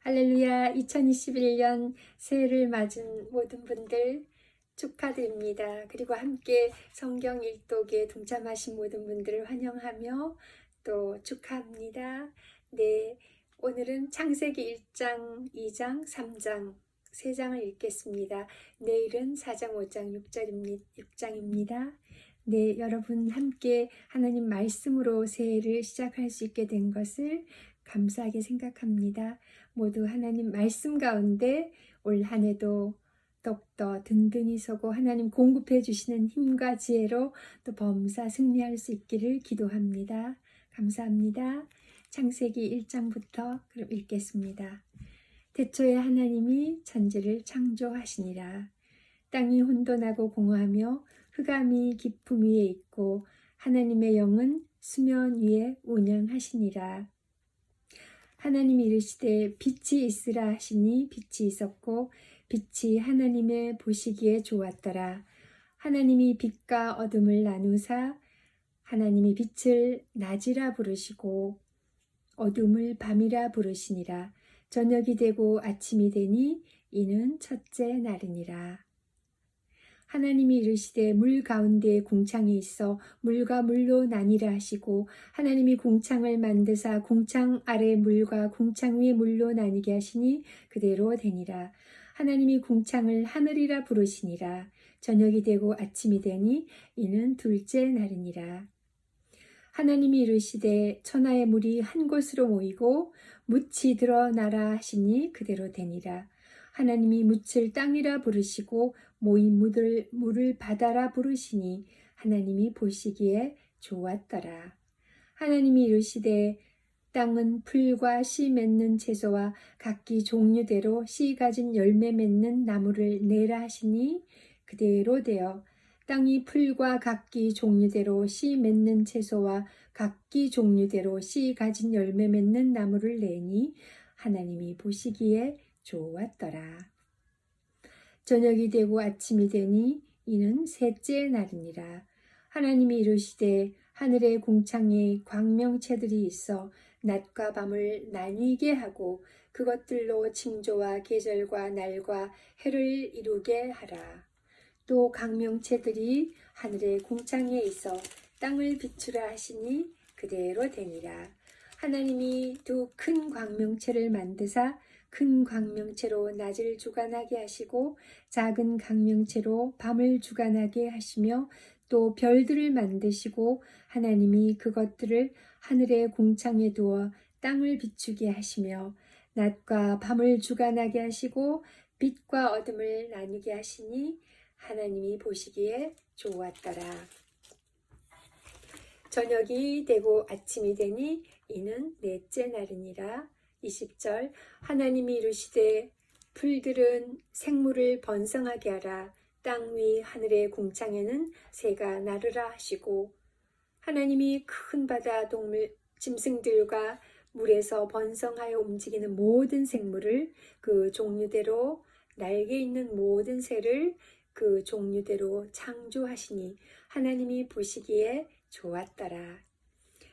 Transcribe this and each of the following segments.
할렐루야 2021년 새해를 맞은 모든 분들 축하드립니다. 그리고 함께 성경 일독에 동참하신 모든 분들을 환영하며 또 축하합니다. 네, 오늘은 창세기 1장, 2장, 3장, 3장을 읽겠습니다. 내일은 4장, 5장, 6절입니다. 6장입니다. 네, 여러분 함께 하나님 말씀으로 새해를 시작할 수 있게 된 것을 감사하게 생각합니다. 모두 하나님 말씀 가운데 올 한 해도 더욱더 든든히 서고 하나님 공급해 주시는 힘과 지혜로 또 범사 승리할 수 있기를 기도합니다. 감사합니다. 창세기 1장부터 그럼 읽겠습니다. 대초에 하나님이 천지를 창조하시니라. 땅이 혼돈하고 공허하며 흑암이 깊음 위에 있고 하나님의 영은 수면 위에 운영하시니라. 하나님이 이르시되 빛이 있으라 하시니 빛이 있었고 빛이 하나님의 보시기에 좋았더라. 하나님이 빛과 어둠을 나누사 하나님이 빛을 낮이라 부르시고 어둠을 밤이라 부르시니라. 저녁이 되고 아침이 되니 이는 첫째 날이니라. 하나님이 이르시되 물 가운데에 궁창이 있어 물과 물로 나뉘라 하시고 하나님이 궁창을 만드사 궁창 아래 물과 궁창 위 물로 나뉘게 하시니 그대로 되니라. 하나님이 궁창을 하늘이라 부르시니라. 저녁이 되고 아침이 되니 이는 둘째 날이니라. 하나님이 이르시되 천하의 물이 한 곳으로 모이고 묻이 드러나라 하시니 그대로 되니라. 하나님이 묻을 땅이라 부르시고 모인 물을, 물을 바다라 부르시니 하나님이 보시기에 좋았더라. 하나님이 이르시되 땅은 풀과 씨 맺는 채소와 각기 종류대로 씨 가진 열매 맺는 나무를 내라 하시니 그대로 되어 땅이 풀과 각기 종류대로 씨 맺는 채소와 각기 종류대로 씨 가진 열매 맺는 나무를 내니 하나님이 보시기에 좋았더라. 저녁이 되고 아침이 되니 이는 셋째 날이니라. 하나님이 이르시되 하늘의 궁창에 광명체들이 있어 낮과 밤을 나뉘게 하고 그것들로 징조와 계절과 날과 해를 이루게 하라. 또 광명체들이 하늘의 궁창에 있어 땅을 비추라 하시니 그대로 되니라. 하나님이 두 큰 광명체를 만드사 큰 광명체로 낮을 주관하게 하시고 작은 광명체로 밤을 주관하게 하시며 또 별들을 만드시고 하나님이 그것들을 하늘의 궁창에 두어 땅을 비추게 하시며 낮과 밤을 주관하게 하시고 빛과 어둠을 나누게 하시니 하나님이 보시기에 좋았더라. 저녁이 되고 아침이 되니 이는 넷째 날이니라. 20절 하나님이 이르시되 풀들은 생물을 번성하게 하라 땅 위 하늘의 궁창에는 새가 나르라 하시고 하나님이 큰 바다 동물 짐승들과 물에서 번성하여 움직이는 모든 생물을 그 종류대로 날개 있는 모든 새를 그 종류대로 창조하시니 하나님이 보시기에 좋았더라.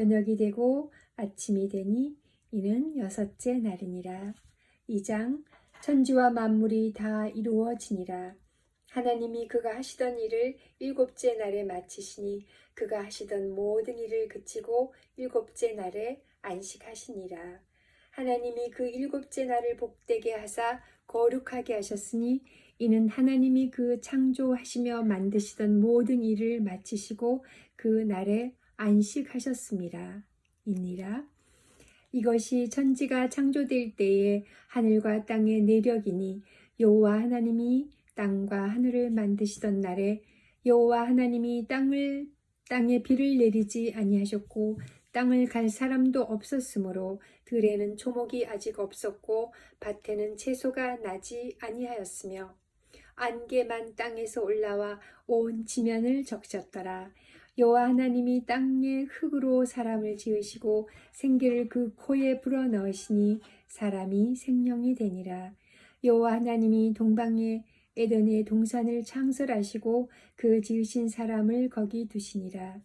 저녁이 되고 아침이 되니 이는 여섯째 날이니라. 2장 천지와 만물이 다 이루어지니라. 하나님이 그가 하시던 일을 일곱째 날에 마치시니 그가 하시던 모든 일을 그치고 일곱째 날에 안식하시니라. 하나님이 그 일곱째 날을 복되게 하사 거룩하게 하셨으니 이는 하나님이 그 창조하시며 만드시던 모든 일을 마치시고 그 날에 안식하셨습니다. 이니라. 이것이 천지가 창조될 때에 하늘과 땅의 내력이니 여호와 하나님이 땅과 하늘을 만드시던 날에 여호와 하나님이 땅을 땅에 비를 내리지 아니하셨고 땅을 갈 사람도 없었으므로 들에는 초목이 아직 없었고 밭에는 채소가 나지 아니하였으며 안개만 땅에서 올라와 온 지면을 적셨더라. 여호와 하나님이 땅의 흙으로 사람을 지으시고 생기를 그 코에 불어 넣으시니 사람이 생명이 되니라. 여호와 하나님이 동방에 에덴의 동산을 창설하시고 그 지으신 사람을 거기 두시니라.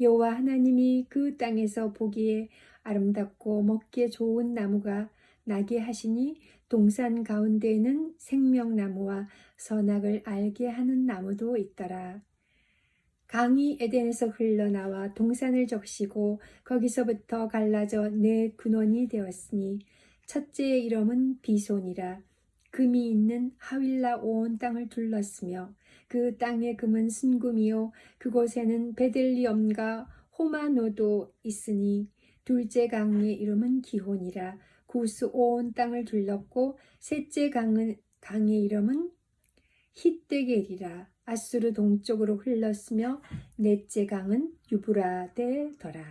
여호와 하나님이 그 땅에서 보기에 아름답고 먹기에 좋은 나무가 나게 하시니 동산 가운데에는 생명나무와 선악을 알게 하는 나무도 있더라. 강이 에덴에서 흘러나와 동산을 적시고 거기서부터 갈라져 네 근원이 되었으니 첫째의 이름은 비손이라. 금이 있는 하윌라 온 땅을 둘렀으며 그 땅의 금은 순금이요. 그곳에는 베들리엄과 호마노도 있으니 둘째 강의 이름은 기혼이라. 구스 온 땅을 둘렀고 셋째 강은 강의 이름은 히데겔이라 아수르 동쪽으로 흘렀으며 넷째 강은 유브라데더라.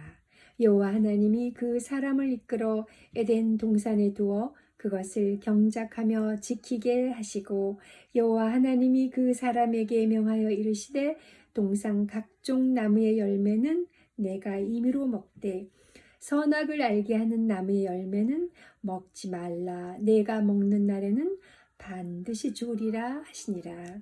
여호와 하나님이 그 사람을 이끌어 에덴 동산에 두어 그것을 경작하며 지키게 하시고 여호와 하나님이 그 사람에게 명하여 이르시되 동산 각종 나무의 열매는 내가 임의로 먹되 선악을 알게 하는 나무의 열매는 먹지 말라 내가 먹는 날에는 반드시 죽으리라 하시니라.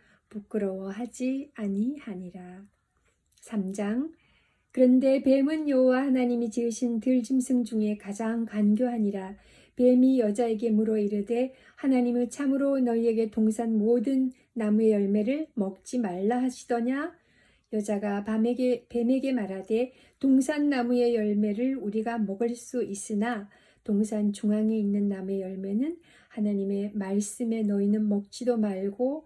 부끄러워하지 아니하니라. 3장 그런데 뱀은 여호와 하나님이 지으신 들짐승 중에 가장 간교하니라. 뱀이 여자에게 물어 이르되 하나님은 참으로 너희에게 동산 모든 나무의 열매를 먹지 말라 하시더냐? 여자가 밤에게 뱀에게 말하되 동산 나무의 열매를 우리가 먹을 수 있으나 동산 중앙에 있는 나무의 열매는 하나님의 말씀에 너희는 먹지도 말고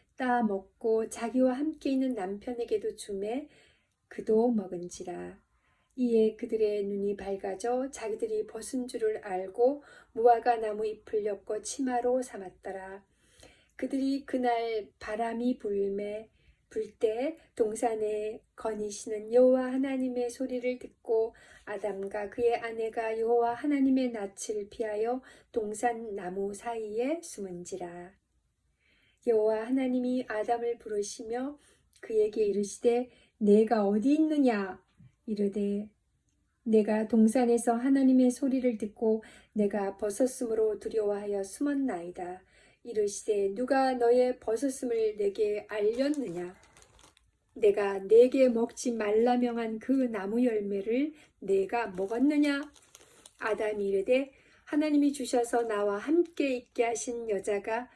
따 먹고 자기와 함께 있는 남편에게도 주매 그도 먹은지라. 이에 그들의 눈이 밝아져 자기들이 벗은 줄을 알고 무화과 나무 잎을 엮어 치마로 삼았더라. 그들이 그날 바람이 불매 불때 동산에 거니시는 여호와 하나님의 소리를 듣고 아담과 그의 아내가 여호와 하나님의 낯을 피하여 동산 나무 사이에 숨은지라 여호와 하나님이 아담을 부르시며 그에게 이르시되 내가 어디 있느냐? 이르되 내가 동산에서 하나님의 소리를 듣고 내가 벗었으므로 두려워하여 숨었나이다. 이르시되 누가 너의 벗었음을 내게 알렸느냐? 내가 내게 먹지 말라 명한 그 나무 열매를 내가 먹었느냐? 아담이 이르되 하나님이 주셔서 나와 함께 있게 하신 여자가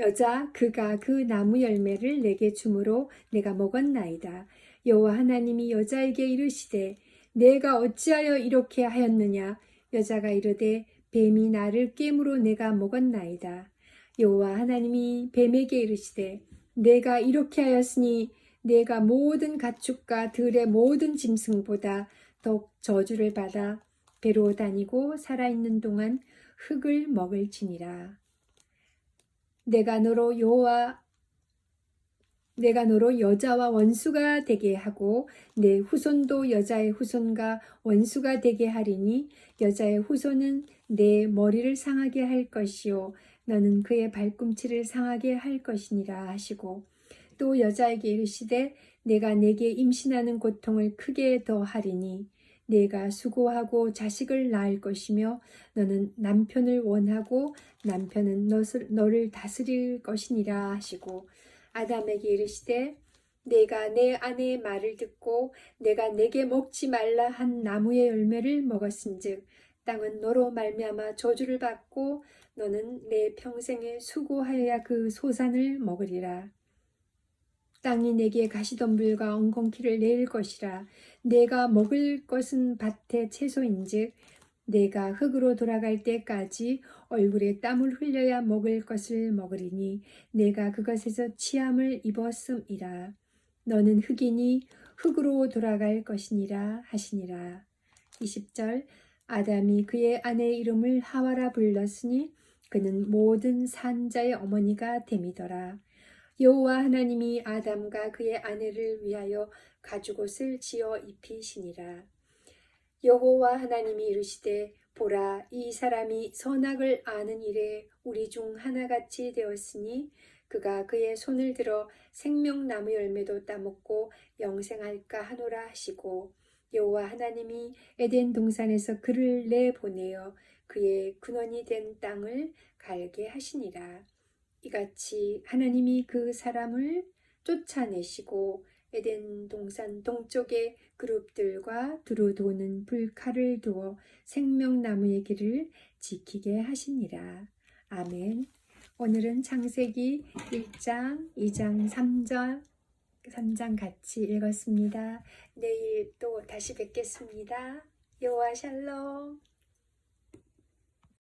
여자 그가 그 나무 열매를 내게 주므로 내가 먹었나이다. 여호와 하나님이 여자에게 이르시되 내가 어찌하여 이렇게 하였느냐? 여자가 이르되 뱀이 나를 깨므로 내가 먹었나이다. 여호와 하나님이 뱀에게 이르시되 내가 이렇게 하였으니 내가 모든 가축과 들의 모든 짐승보다 더욱 저주를 받아 배로 다니고 살아있는 동안 흙을 먹을지니라. 내가 너로 여호와 내가 너로 여자와 원수가 되게 하고 내 후손도 여자의 후손과 원수가 되게 하리니 여자의 후손은 내 머리를 상하게 할 것이요. 너는 그의 발꿈치를 상하게 할 것이니라 하시고 또 여자에게 이르시되 내가 내게 임신하는 고통을 크게 더하리니 내가 수고하고 자식을 낳을 것이며 너는 남편을 원하고 남편은 너를, 다스릴 것이니라 하시고 아담에게 이르시되 내가 내 아내의 말을 듣고 내가 내게 먹지 말라 한 나무의 열매를 먹었은즉 땅은 너로 말미암아 저주를 받고 너는 내 평생에 수고하여야 그 소산을 먹으리라. 땅이 내게 가시덤불과 엉겅퀴를 내릴 것이라. 내가 먹을 것은 밭의 채소인즉 내가 흙으로 돌아갈 때까지 얼굴에 땀을 흘려야 먹을 것을 먹으리니 내가 그것에서 치함을 입었음이라. 너는 흙이니 흙으로 돌아갈 것이니라 하시니라. 20절 아담이 그의 아내의 이름을 하와라 불렀으니 그는 모든 산자의 어머니가 됨이더라. 여호와 하나님이 아담과 그의 아내를 위하여 가죽옷을 지어 입히시니라. 여호와 하나님이 이르시되 보라 이 사람이 선악을 아는 일에 우리 중 하나같이 되었으니 그가 그의 손을 들어 생명나무 열매도 따먹고 영생할까 하노라 하시고 여호와 하나님이 에덴 동산에서 그를 내보내어 그의 근원이 된 땅을 갈게 하시니라. 이같이 하나님이 그 사람을 쫓아내시고 에덴 동산 동쪽에 그룹들과 두루 도는 불칼을 두어 생명나무의 길을 지키게 하시니라. 아멘. 오늘은 창세기 1장, 2장, 3절, 3장 같이 읽었습니다. 내일 또 다시 뵙겠습니다. 여호와 샬롬.